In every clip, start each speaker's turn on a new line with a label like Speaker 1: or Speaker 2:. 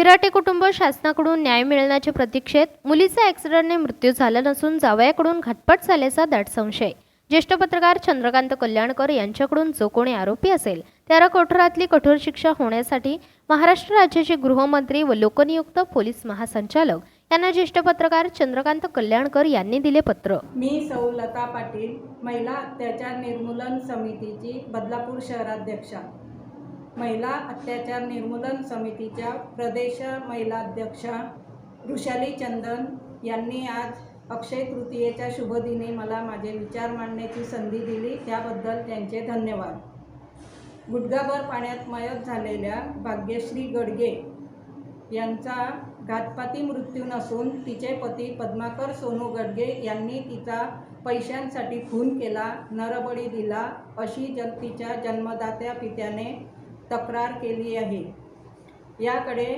Speaker 1: शिराटे कुटुंब शासनाकडून न्याय मिळण्याच्या प्रतीक्षेत मुलीचा ॲक्सिडंटने मृत्यू झाला नसून जावयाकडून घटपट झाल्याचा दाट संशय. ज्येष्ठ पत्रकार चंद्रकांत कल्याणकर यांच्याकडून जो कोणी आरोपी असेल त्याला कठोरातली कठोर शिक्षा होण्यासाठी महाराष्ट्र राज्याचे गृहमंत्री व लोकनियुक्त पोलीस महासंचालक यांना ज्येष्ठ पत्रकार चंद्रकांत कल्याणकर यांनी दिले पत्र.
Speaker 2: मी सौ. लता पाटील महिला अत्याचार निर्मूलन समितीची बदलापूर शहराध्यक्षा. महिला अत्याचार निर्मूलन समितीच्या प्रदेश महिला अध्यक्षा वृषाली चंदन यांनी आज अक्षय तृतीयेच्या शुभदिनी मला माझे विचार मांडण्याची संधी दिली. त्याबद्दल त्यांचे धन्यवाद. गुडघाभर पाण्यात मयत झालेल्या भाग्यश्री गडगे यांचा घातपाती मृत्यू नसून तिचे पती पद्माकर सोनू गडगे यांनी तिचा पैशांसाठी खून केला नरबळी दिला अशी जन तिच्या जन्मदात्या पित्याने तक्रार केली आहे. याकडे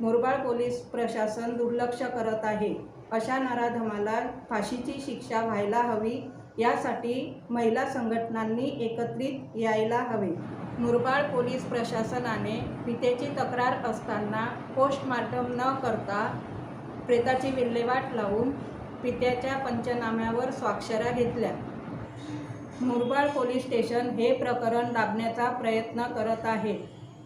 Speaker 2: मुरबाड पोलीस प्रशासन दुर्लक्ष करत आहे. अशा नराधमाला फाशीची शिक्षा व्हायला हवी यासाठी महिला संघटनांनी एकत्रित यायला हवे. मुरबाड पोलीस प्रशासनाने पितेची तक्रार असताना पोस्टमार्टम न करता प्रेताची विल्हेवाट लावून पित्याच्या पंचनाम्यावर स्वाक्षऱ्या घेतल्या. मुरबाड पोलीस स्टेशन हे प्रकरण दाबण्याचा प्रयत्न करत आहे.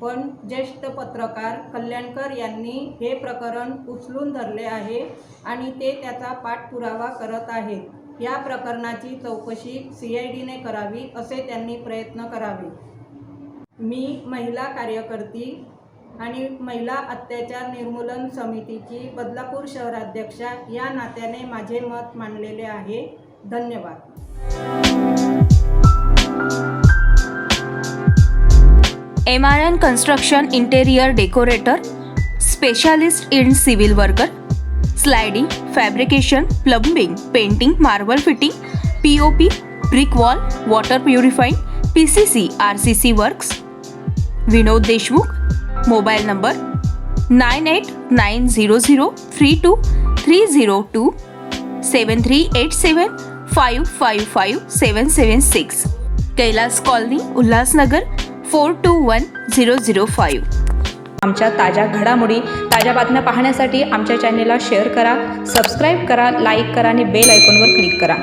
Speaker 2: पण ज्येष्ठ पत्रकार कल्याणकर यांनी हे प्रकरण उचलून धरले आहे आणि ते त्याचा पाठपुरावा करत आहेत. या प्रकरणाची चौकशी सी आय डीने करावी असे त्यांनी प्रयत्न करावे. मी महिला कार्यकर्ती आणि महिला अत्याचार निर्मूलन समितीची बदलापूर शहराध्यक्षा या नात्याने माझे मत मांडलेले आहे. धन्यवाद.
Speaker 3: M R N construction interior decorator specialist in civil worker sliding fabrication plumbing painting marble fitting P O P brick wall water purifying P C C R C C works Vinod Deshmukh mobile number nine eight nine zero zero three two three zero two seven three eight seven five five five seven seven six Kailas colony Ulhasnagar four two one zero zero five
Speaker 4: आमच्या ताज्या घडामोडी ताज्या बातम्या पाहण्यासाठी आमच्या चॅनेलला share करा subscribe करा लाईक करा आणि बेल आयकॉनवर क्लिक करा.